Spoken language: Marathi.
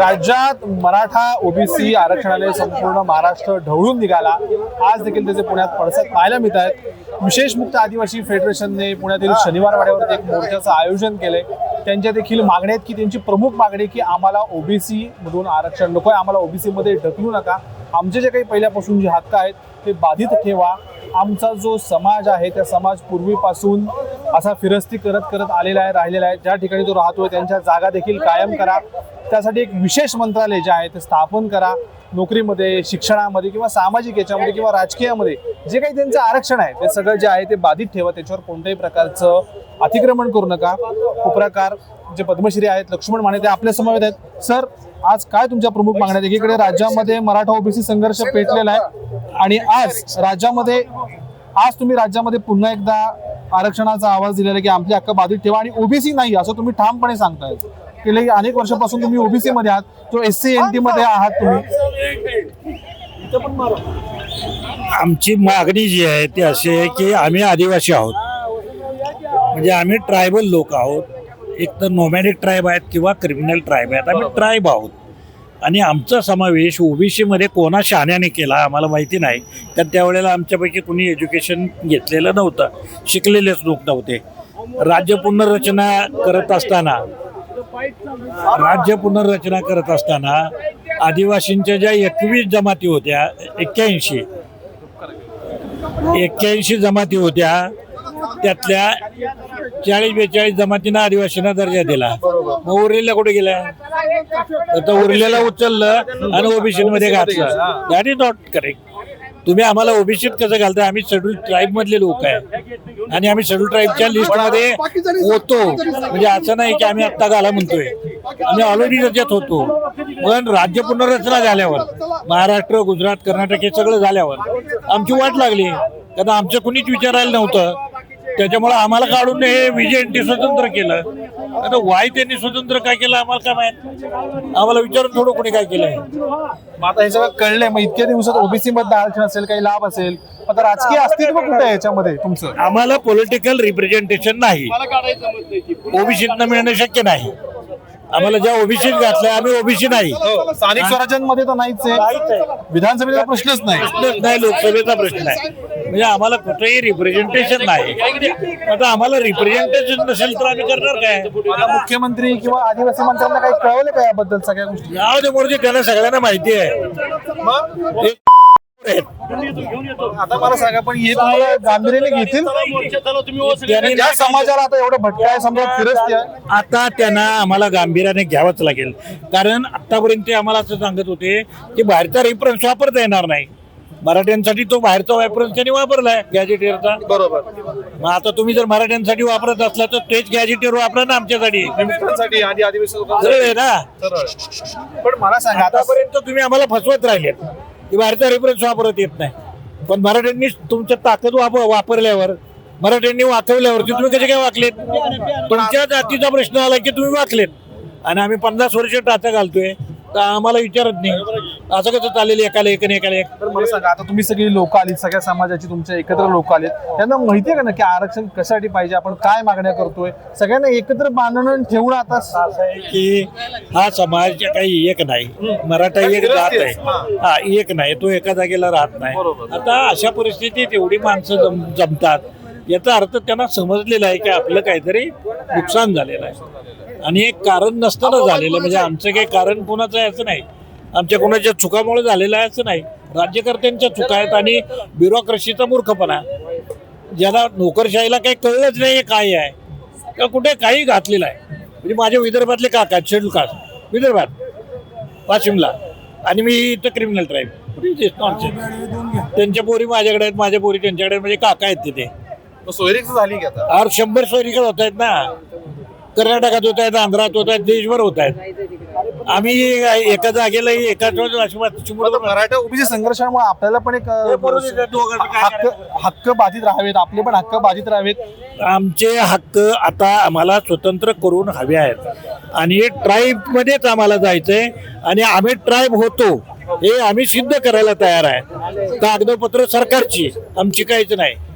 राज्यात मराठा ओबीसी आरक्षणाने संपूर्ण महाराष्ट्र ढवळून निघाला. आज देखील त्याचे पुण्यात पडसाद पाहायला मिळत आहेत. विशेष मुक्त आदिवासी फेडरेशनने पुण्यातील शनिवार वाड्यावरती एक मोर्चाचं आयोजन केलंय. त्यांच्या देखील मागण्या आहेत की त्यांची प्रमुख मागणी आहे की आम्हाला ओबीसी मधून आरक्षण नको आहे. आम्हाला ओबीसी मध्ये ढकलू नका. आमचे जे काही पहिल्यापासून जे हक्क आहेत ते बाधित ठेवा. आमचा जो समाज आहे त्या समाज पूर्वीपासून असा फिरस्ती करत करत आलेला आहे राहिलेला आहे. ज्या ठिकाणी तो राहतोय त्यांच्या जागा देखील कायम करा. त्यासाठी एक विशेष मंत्रालय जे आहे ते स्थापन करा. नोकरीमध्ये शिक्षणामध्ये किंवा सामाजिक याच्यामध्ये किंवा राजकीयामध्ये जे काही त्यांचं आरक्षण आहे ते सगळं जे आहे ते बाधित ठेवा. त्याच्यावर कोणत्याही प्रकारचं अतिक्रमण करू नका. उपप्रकार जे पद्मश्री आहेत लक्ष्मण माने ते आपल्या समवेत आहेत. सर आज काय तुमच्या प्रमुख मागण्या आहेत? एकीकडे राज्यामध्ये मराठा ओबीसी संघर्ष पेटलेला आहे आणि आज राज्यामध्ये आज तुम्ही राज्यामध्ये पुन्हा एकदा आरक्षणाचा आवाज दिलेला आहे की आमचे हक्क बाधित ठेवा आणि ओबीसी नाही असं तुम्ही ठामपणे सांगताय. गेले अनेक वर्षापासून तुम्ही ओबीसी मध्ये आहात तो एस सी एन टी मध्ये आहात तुम्ही. आमची मागणी जी आहे ती अशी आहे की आम्ही आदिवासी आहोत. म्हणजे आम्ही ट्रायबल लोक आहोत. एक तर नोमॅनिक ट्राईब आहेत किंवा क्रिमिनल ट्राईब आहेत. आम्ही ट्राईब आहोत. आणि आमचा समावेश ओबीसीमध्ये कोणा शहाण्याने केला आम्हाला माहिती नाही. कारण त्यावेळेला आमच्यापैकी कुणी एज्युकेशन घेतलेलं नव्हतं. शिकलेलेच लोक नव्हते. राज्य पुनर्रचना करत असताना राज्य पुनर्रचना करत असताना आदिवासींच्या ज्या एकवीस जमाती होत्या एक्क्याऐंशी एक्क्याऐंशी जमाती होत्या त्यातल्या चाळीस बेचाळीस जमातींना आदिवासींना दर्जा दिला. मग उरलेल्या कुठे गेल्या? आता उरलेला उचललं आणि ओबीसी मध्ये घातलं. दॅट इज नॉट करेक्ट तुम्ही आम्हाला ओबीसीत कसं घालताय? आम्ही शेड्यूल ट्राईब मधले लोक आहे. आणि आम्ही शेड्यूल ट्राईबच्या लिस्टमध्ये होतो. म्हणजे असं नाही की आम्ही आत्ता घाला म्हणतोय. आम्ही ऑलरेडी त्याच्यात होतो. पण राज्य पुनर्रचना झाल्यावर महाराष्ट्र गुजरात कर्नाटक हे सगळं झाल्यावर आमची वाट लागली. कारण आमचं कुणीच विचारायला नव्हतं. त्याच्यामुळे आम्हाला काढून हे विजयंती स्वतंत्र केलं. आता वाय त्यांनी स्वतंत्र काय केलं आम्हाला काय माहीत? आम्हाला विचारून थोडं कोणी काय केलंय. मग आता हे सगळं कळलंय. मग इतक्या दिवसात ओबीसी मध्ये आरक्षण असेल काही लाभ असेल आता राजकीय अस्तित्व कुठे आहे याच्यामध्ये तुमचं? आम्हाला पॉलिटिकल रिप्रेझेंटेशन नाही. ओबीसीतनं मिळणं शक्य नाही. आम्हाला ज्या ओबीसीत घातलं आम्ही ओबीसी नाही. स्थानिक स्वराज्यांमध्ये तर नाहीच आहे. विधानसभेचा प्रश्नच नाही. प्रश्नच नाही लोकसभेचा प्रश्न आहे म्हणजे आम्हाला कुठेही रिप्रेझेंटेशन नाही. आता आम्हाला रिप्रेझेंटेशन नसेल तर आम्ही करणार काय? आता मुख्यमंत्री किंवा आदिवासी मंत्र्यांना काही कळवलं का याबद्दल सगळ्या गोष्टी? याव दे मोरजे त्यांना सगळ्यांना माहिती आहे. आहेत. आता मला सांगा पण हे तुम्हाला गांभीर्याने घेतील? त्यांनी या समाजाला आता एवढं भटकाय समजा फिरस्ती आहे. आता त्यांना आम्हाला गांभीर्याने घ्यावंच लागेल. कारण आतापर्यंत ते आम्हाला असं सांगत होते की बाहेरचा रेफरन्स वापरता येणार नाही. मराठ्यांसाठी तो बाहेरचा रेफरन्स त्यांनी वापरलाय गॅजेटियरचा बरोबर. मग आता तुम्ही जर मराठ्यांसाठी वापरत असला तर तेच गॅजेटियर वापरा ना आमच्यासाठी. निमित्तांसाठी आणि आदिवासी सरळ लोकांसाठी आहे ना. पण मला सांगा आता आतापर्यंत तुम्ही आम्हाला फसवत राहिलेत. की बाहेरचा रेफरन्स वापरत येत नाही. पण मराठ्यांनी तुमच्या ताकद वापर वापरल्यावर मराठ्यांनी वाकवल्यावरती तुम्ही कसे काय वाकलेत? तुमच्या जातीचा प्रश्न आला की तुम्ही वाकलेत. आणि आम्ही पन्नास वर्ष टाचा घालतोय. तर आम्हाला विचारत नाही. असं कसं चालेल एकाला एक आणि एकाला एक. तर मला सांगा आता तुम्ही सगळी लोक आलीत सगळ्या समाजाची तुमच्या एकत्र लोक आलेत. त्यांना माहितीये का ना की आरक्षण कशासाठी पाहिजे? आपण काय मागण्या करतोय? सगळ्यांना एकत्र बांधणं ठेवणं आता आहे की हा समाज काही एक नाही. मराठा एक जात आहे. हा. एक नाही. तो एका जागेला राहत नाही. आता अशा परिस्थितीत एवढी माणसं जम जमतात याचा अर्थ त्यांना समजलेला आहे की आपलं काहीतरी नुकसान झालेलं आहे. आणि एक कारण नसताना झालेलं म्हणजे आमचं काही कारण कोणाचं आहे असं नाही. आमच्या कोणाच्या चुकामुळे झालेलं आहे असं नाही. राज्यकर्त्यांच्या चुका आहेत आणि ब्युरोक्रेसीचा मूर्खपणा ज्याला नोकरशाहीला काही कळलंच नाही हे काय आहे. का कुठे काही घातलेलं आहे. म्हणजे माझ्या विदर्भातले काका आहेत शेड्यूल कास्ट विदर्भात. वाशिमला. आणि मी इथं क्रिमिनल ट्राईब त्यांच्या पोरी माझ्याकडे आहेत माझ्या पोरी त्यांच्याकडे म्हणजे काका आहेत तिथे. सोयरीक झाली की आर शंभर सोयरीकडे होत आहेत ना. कर्नाटकात होत आहेत आंध्रात होत आहेत देशभर होत आहेत. आम्ही एका जागेला एकाच मराठा ओबीसी संघर्षामुळे आपल्याला पण एक हक्क हक्क बाधित राहावेत आपले पण हक्क बाधित राहावेत. आमचे हक्क आता आम्हाला स्वतंत्र करून हवे आहेत. आणि ट्राईब मध्येच आम्हाला जायचंय. आणि आम्ही ट्राईब होतो हे आम्ही सिद्ध करायला तयार आहे. कागदपत्र सरकारची आमची काहीच नाही.